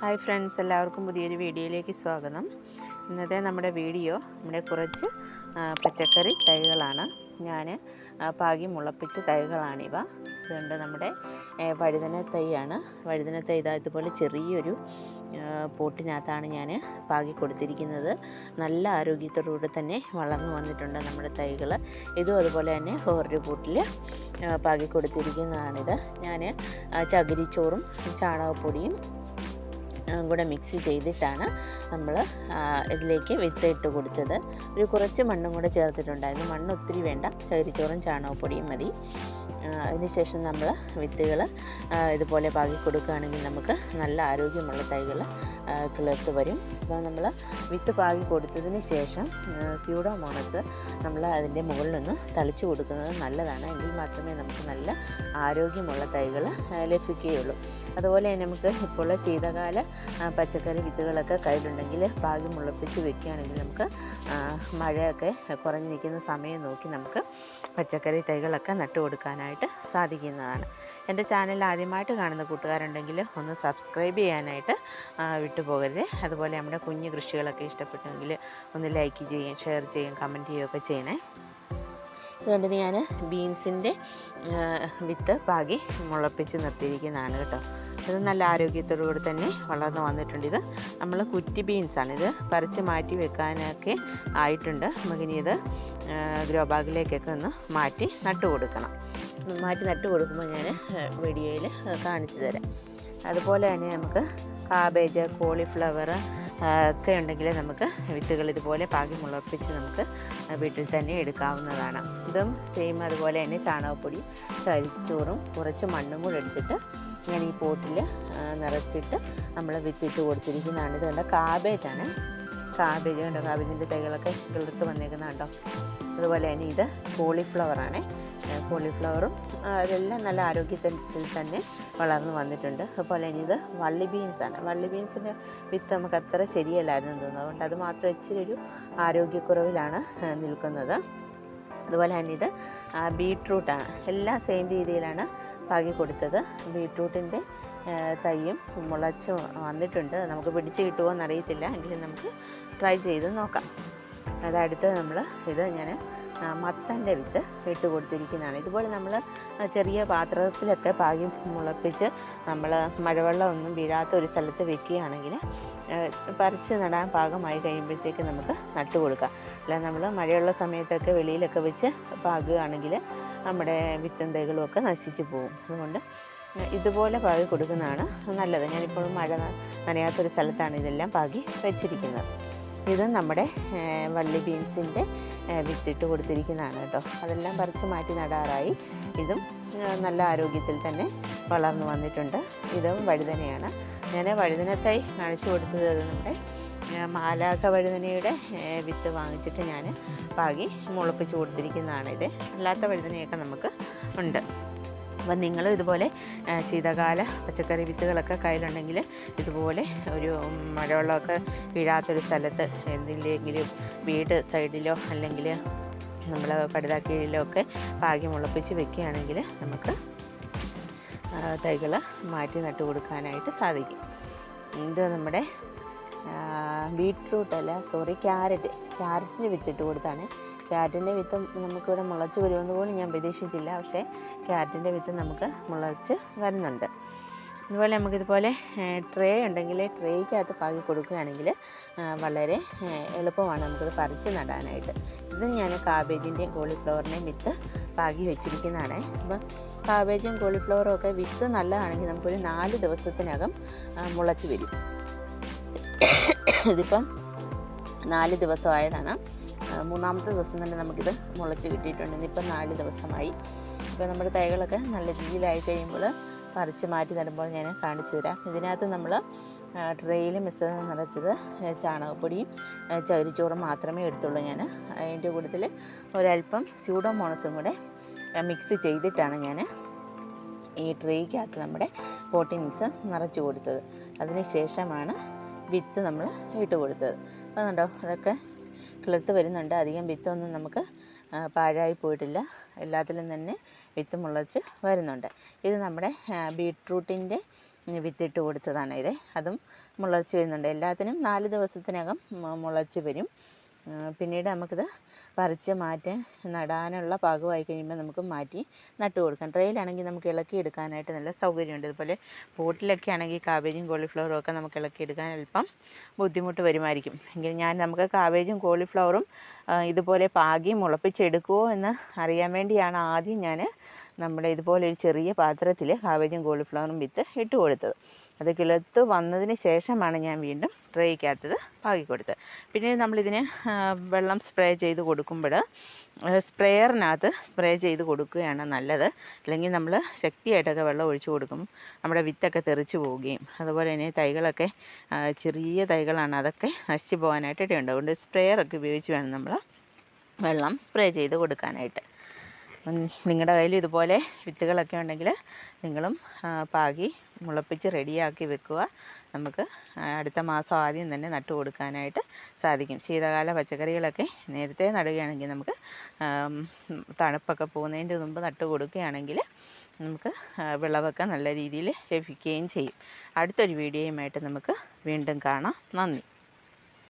Hi friends എല്ലാവർക്കും പുതിയൊരു വീഡിയോയിലേക്ക് സ്വാഗതം. ഇന്നത്തെ നമ്മുടെ വീഡിയോ നമ്മുടെ കുറച്ച് പച്ചക്കറി തൈകളാണ്. ഞാൻ പാകി മുളപ്പിച്ച തൈകളാണിവ. ഇതുണ്ട് നമ്മുടെ വഴുതന തൈയാണ്. വഴുതന തൈ ഇതാ ഇതുപോലെ ചെറിയൊരു പോട്ടിനകത്താണ് ഞാൻ പാകി കൊടുത്തിരിക്കുന്നത്. നല്ല ആരോഗ്യത്തോടുകൂടി തന്നെ വളർന്നു വന്നിട്ടുണ്ട് നമ്മുടെ തൈകൾ ഇതും അതുപോലെ തന്നെ വേറൊരു കൂട്ടിൽ പാകി കൊടുത്തിരിക്കുന്നതാണിത്. ഞാൻ ചകിരിച്ചോറും ചാണകപ്പൊടിയും കൂടെ മിക്സ് ചെയ്തിട്ടാണ് നമ്മൾ ഇതിലേക്ക് വിത്ത് ഇട്ട് കൊടുത്തത്. ഒരു കുറച്ച് മണ്ണും കൂടെ ചേർത്തിട്ടുണ്ടായിരുന്നു. മണ്ണ് ഒത്തിരി വേണ്ട. ചകിരിച്ചോറും ചാണകപ്പൊടിയും മതി. അതിനുശേഷം നമ്മൾ വിത്തുകൾ ഇതുപോലെ പാകി കൊടുക്കുകയാണെങ്കിൽ നമുക്ക് നല്ല ആരോഗ്യമുള്ള തൈകൾ കിളിർത്ത് വരും. അപ്പോൾ നമ്മൾ വിത്ത് പാകി കൊടുത്തതിന് ശേഷം സ്യൂഡോമോണസ് നമ്മൾ അതിന്റെ മുകളിലൊന്ന് തളിച്ച് കൊടുക്കുന്നത് നല്ലതാണ്. എങ്കിൽ മാത്രമേ നമുക്ക് നല്ല ആരോഗ്യമുള്ള തൈകൾ ലഭിക്കുകയുള്ളൂ. അതുപോലെ നമുക്ക് ഇപ്പോൾ ശീതകാല പച്ചക്കറി വിത്തുകളൊക്കെ കയ്യിലുണ്ടെങ്കിൽ പാകി മുളപ്പിച്ച് വെക്കുകയാണെങ്കിൽ നമുക്ക് മഴയൊക്കെ കുറഞ്ഞു നിൽക്കുന്ന സമയം നോക്കി നമുക്ക് പച്ചക്കറി തൈകളൊക്കെ നട്ടു കൊടുക്കാനായിട്ട് സാധിക്കുന്നതാണ്. എന്റെ ചാനൽ ആദ്യമായിട്ട് കാണുന്ന കൂട്ടുകാരുണ്ടെങ്കിൽ ഒന്ന് സബ്സ്ക്രൈബ് ചെയ്യാനായിട്ട് വിട്ടുപോകരുത്. അതുപോലെ നമ്മുടെ കുഞ്ഞു കൃഷികളൊക്കെ ഇഷ്ടപ്പെട്ടെങ്കിൽ ഒന്ന് ലൈക്ക് ചെയ്യുകയും ഷെയർ ചെയ്യുകയും കമന്റ് ചെയ്യുകയൊക്കെ ചെയ്യണേ. അതുകൊണ്ട് ഞാൻ ബീൻസിന്റെ വിത്ത് പാകി മുളപ്പിച്ച് നിർത്തിയിരിക്കുന്നതാണ് കേട്ടോ. അത് നല്ല ആരോഗ്യത്തോടു കൂടി തന്നെ വളർന്നു വന്നിട്ടുണ്ട് ഇത്. നമ്മൾ കുറ്റി ബീൻസാണ് ഇത്. പറിച്ച് മാറ്റി വെക്കാനൊക്കെ ആയിട്ടുണ്ട്. നമുക്കിനി ഇത് ഗ്രോ ബാഗിലേക്കൊക്കെ ഒന്ന് മാറ്റി നട്ടു കൊടുക്കണം മാറ്റി നട്ടു കൊടുക്കുമ്പോൾ ഞാൻ വീഡിയോയിൽ കാണിച്ചു തരാം. അതുപോലെ തന്നെ നമുക്ക് കാബേജ് കോളിഫ്ലവർ ഒക്കെ ഉണ്ടെങ്കിൽ നമുക്ക് വിത്തുകൾ ഇതുപോലെ പാകി മുളപ്പിച്ച് നമുക്ക് വീട്ടിൽ തന്നെ എടുക്കാവുന്നതാണ്. ഇതും സെയിം അതുപോലെ തന്നെ ചാണകപ്പൊടി ചരിച്ചോറും കുറച്ച് മണ്ണും കൂടെ എടുത്തിട്ട് ഞാൻ ഈ പോട്ടിൽ നിറച്ചിട്ട് നമ്മൾ വിത്തിട്ട് കൊടുത്തിരിക്കുന്നതാണ്. ഇത് കണ്ട കാബേജാണ്. കാബേജ് കണ്ടോ കാബേജിന്റെ തൈകളൊക്കെ കിളിർത്ത് വന്നേക്കുന്ന കണ്ടോ അതുപോലെ തന്നെ ഇത് കോളിഫ്ലവറാണ് കോളിഫ്ലവറും അതെല്ലാം നല്ല ആരോഗ്യത്തിൽ തന്നെ വളർന്നു വന്നിട്ടുണ്ട്. അതുപോലെ തന്നെ ഇത് വള്ളി ബീൻസാണ് വള്ളി ബീൻസിന്റെ വിത്ത് നമുക്ക് അത്ര ശരിയല്ലായിരുന്നു തോന്നുന്നത് തോന്നുന്നു. അതുകൊണ്ട് അത് മാത്രം ഇച്ചിരി ഒരു ആരോഗ്യക്കുറവിലാണ് നിൽക്കുന്നത്. അതുപോലെ തന്നെ ഇത് ബീട്രൂട്ടാണ് എല്ലാം സെയിം രീതിയിലാണ് പാകി കൊടുത്തത് ബീട്രൂട്ടിന്റെ തൈയും മുളച്ച് വന്നിട്ടുണ്ട്. നമുക്ക് പിടിച്ച് കിട്ടുമോ എന്നറിയത്തില്ല. എങ്കിലും നമുക്ക് ട്രൈ ചെയ്ത് നോക്കാം. അതടുത്ത് നമ്മൾ ഇത് ഞാൻ മത്തന്റെ വിത്ത് ഇട്ട് കൊടുത്തിരിക്കുന്നതാണ്. ഇതുപോലെ നമ്മൾ ചെറിയ പാത്രത്തിലൊക്കെ പാകി മുളപ്പിച്ച് നമ്മൾ മഴവെള്ളം ഒന്നും വീഴാത്ത ഒരു സ്ഥലത്ത് വെക്കുകയാണെങ്കിൽ പറിച്ച് നടാൻ പാകമായി കഴിയുമ്പോഴത്തേക്ക് നമുക്ക് നട്ടു കൊടുക്കാം. അല്ല നമ്മൾ മഴയുള്ള സമയത്തൊക്കെ വെളിയിലൊക്കെ വെച്ച് പാകുകയാണെങ്കിൽ നമ്മുടെ വിത്തും തൈകളും ഒക്കെ നശിച്ചു പോകും. അതുകൊണ്ട് ഇതുപോലെ പാകി കൊടുക്കുന്നതാണ് നല്ലത്. ഞാനിപ്പോൾ മഴ നനയാത്തൊരു സ്ഥലത്താണ് ഇതെല്ലാം പാകി വെച്ചിരിക്കുന്നത്. ഇത് നമ്മുടെ വള്ളി ബീൻസിന്റെ വിത്തിട്ട് കൊടുത്തിരിക്കുന്നതാണ് കേട്ടോ. അതെല്ലാം പറിച്ച് മാറ്റി നടാറായി. ഇതും നല്ല ആരോഗ്യത്തിൽ തന്നെ വളർന്നു വന്നിട്ടുണ്ട്. ഇതും വഴുതനയാണ്. ഞാൻ വഴുതനത്തായി കാണിച്ചു കൊടുത്തത് നമ്മുടെ മാലാക്ക വഴുതനയുടെ വിത്ത് വാങ്ങിച്ചിട്ട് ഞാൻ പാകി മുളപ്പിച്ച് ഇത്. അല്ലാത്ത വഴുതനയൊക്കെ നമുക്ക് ഉണ്ട്. അപ്പം നിങ്ങൾ ഇതുപോലെ ശീതകാല പച്ചക്കറി വിത്തുകളൊക്കെ കയ്യിലുണ്ടെങ്കിൽ ഇതുപോലെ ഒരു മഴവെള്ളമൊക്കെ വീഴാത്തൊരു സ്ഥലത്ത് എന്തിലെങ്കിലും വീട് സൈഡിലോ അല്ലെങ്കിൽ നമ്മൾ പടുതാക്കീഴിലോ ഒക്കെ പാകി മുളപ്പിച്ച് വെക്കുകയാണെങ്കിൽ നമുക്ക് തൈകൾ മാറ്റി നട്ടു കൊടുക്കാനായിട്ട് സാധിക്കും. ഇത് നമ്മുടെ ബീട്രൂട്ട് അല്ല സോറി ക്യാരറ്റ് ക്യാരറ്റിന് വിത്തിട്ട് കൊടുത്താണ് ക്യാരറ്റിന്റെ വിത്ത് നമുക്കിവിടെ മുളച്ച് വരുമെന്ന് പോലും ഞാൻ പ്രതീക്ഷിച്ചില്ല. പക്ഷേ ക്യാരറ്റിന്റെ വിത്ത് നമുക്ക് മുളച്ച് വരുന്നുണ്ട്. അതുപോലെ നമുക്കിതുപോലെ ട്രേ ഉണ്ടെങ്കിൽ ട്രേക്കകത്ത് പാകി കൊടുക്കുകയാണെങ്കിൽ വളരെ എളുപ്പമാണ് നമുക്കത് പറിച്ച് നടാനായിട്ട്. ഇത് ഞാൻ കാബേജിന്റെയും കോളിഫ്ലവറിന്റെയും വിത്ത് പാകി വെച്ചിരിക്കുന്നതാണ്. അപ്പം കാബേജും കോളിഫ്ലവറും ഒക്കെ വിത്ത് നല്ലതാണെങ്കിൽ നമുക്കൊരു നാല് ദിവസത്തിനകം മുളച്ച് വരും. ഇതിപ്പം നാല് ദിവസമായതാണ്. മൂന്നാമത്തെ ദിവസം തന്നെ നമുക്കിത് മുളച്ച് കിട്ടിയിട്ടുണ്ട്. ഇന്നിപ്പം നാല് ദിവസമായി. ഇപ്പോൾ നമ്മുടെ തൈകളൊക്കെ നല്ല രീതിയിലായി കഴിയുമ്പോൾ പറിച്ച് മാറ്റി നടുമ്പോൾ ഞാൻ കാണിച്ചു തരാം. ഇതിനകത്ത് നമ്മൾ ട്രെയിൽ മിശ്രിതം നിറച്ചത് ചാണകപ്പൊടിയും ചകിരിച്ചോറും മാത്രമേ എടുത്തുള്ളൂ ഞാൻ. അതിന്റെ കൂട്ടത്തിൽ ഒരല്പം സ്യൂഡോമോണസും കൂടെ മിക്സ് ചെയ്തിട്ടാണ് ഞാൻ ഈ ട്രേക്കകത്ത് നമ്മുടെ പോട്ടി മിക്സ് നിറച്ച് കൊടുത്തത്. അതിന് ശേഷമാണ് വിത്ത് നമ്മൾ ഇട്ട് കൊടുത്തത്. അതുണ്ടോ അതൊക്കെ കിളിർത്ത് വരുന്നുണ്ട്. അധികം വിത്തൊന്നും നമുക്ക് പാഴായി പോയിട്ടില്ല. എല്ലാത്തിലും തന്നെ വിത്ത് മുളച്ച് വരുന്നുണ്ട്. ഇത് നമ്മുടെ ബീട്രൂട്ടിന്റെ വിത്തിട്ട് കൊടുത്തതാണ് ഇത്. അതും മുളച്ച് വരുന്നുണ്ട്. എല്ലാത്തിനും നാല് ദിവസത്തിനകം മുളച്ച് വരും. പിന്നീട് നമുക്കിത് പറിച്ച് മാറ്റി നടാനുള്ള പാകമായി കഴിയുമ്പോൾ നമുക്ക് മാറ്റി നട്ട് കൊടുക്കാം. ട്രെയിലാണെങ്കിൽ നമുക്ക് ഇളക്കി എടുക്കാനായിട്ട് നല്ല സൗകര്യമുണ്ട്. ഇതുപോലെ പോട്ടിലൊക്കെ ആണെങ്കിൽ കാബേജും കോളിഫ്ലവറും ഒക്കെ നമുക്ക് ഇളക്കി എടുക്കാൻ അല്പം ബുദ്ധിമുട്ട് വരുമായിരിക്കും. എങ്കിൽ ഞാൻ നമുക്ക് കാബേജും കോളിഫ്ലവറും ഇതുപോലെ പാകി മുളപ്പിച്ചെടുക്കുമോ എന്ന് അറിയാൻ വേണ്ടിയാണ് ആദ്യം ഞാൻ നമ്മുടെ ഇതുപോലെ ഒരു ചെറിയ പാത്രത്തിൽ കാബേജും കോളിഫ്ലവറും വിത്ത് ഇട്ട് കൊടുത്തത്. അത് കിളുത്ത് വന്നതിന് ശേഷമാണ് ഞാൻ വീണ്ടും ട്രേക്കകത്തത് പാകി കൊടുത്ത് പിന്നെ നമ്മളിതിന് വെള്ളം സ്പ്രേ ചെയ്ത് കൊടുക്കുമ്പോൾ സ്പ്രെയറിനകത്ത് സ്പ്രേ ചെയ്ത് കൊടുക്കുകയാണ് നല്ലത്. അല്ലെങ്കിൽ നമ്മൾ ശക്തിയായിട്ടൊക്കെ വെള്ളം ഒഴിച്ചു കൊടുക്കും. നമ്മുടെ വിത്തൊക്കെ തെറിച്ച് പോവുകയും അതുപോലെ തന്നെ തൈകളൊക്കെ ചെറിയ തൈകളാണ് അതൊക്കെ നശിച്ചു പോകാനായിട്ട് ഇടയുണ്ട്. അതുകൊണ്ട് സ്പ്രെയറൊക്കെ ഉപയോഗിച്ച് വേണം നമ്മൾ വെള്ളം സ്പ്രേ ചെയ്ത് കൊടുക്കാനായിട്ട്. നിങ്ങളുടെ കയ്യിൽ ഇതുപോലെ വിത്തുകളൊക്കെ ഉണ്ടെങ്കിൽ നിങ്ങളും പാകി മുളപ്പിച്ച് റെഡിയാക്കി വെക്കുക. നമുക്ക് അടുത്ത മാസം ആദ്യം തന്നെ നട്ടു കൊടുക്കാനായിട്ട് സാധിക്കും. ശീതകാല പച്ചക്കറികളൊക്കെ നേരത്തെ നടുകയാണെങ്കിൽ നമുക്ക് തണുപ്പൊക്കെ പോകുന്നതിന്റെ മുമ്പ് നട്ടു കൊടുക്കുകയാണെങ്കിൽ നമുക്ക് വിളവൊക്കെ നല്ല രീതിയിൽ ലഭിക്കുകയും ചെയ്യും. അടുത്തൊരു വീഡിയോയുമായിട്ട് നമുക്ക് വീണ്ടും കാണാം. നന്ദി.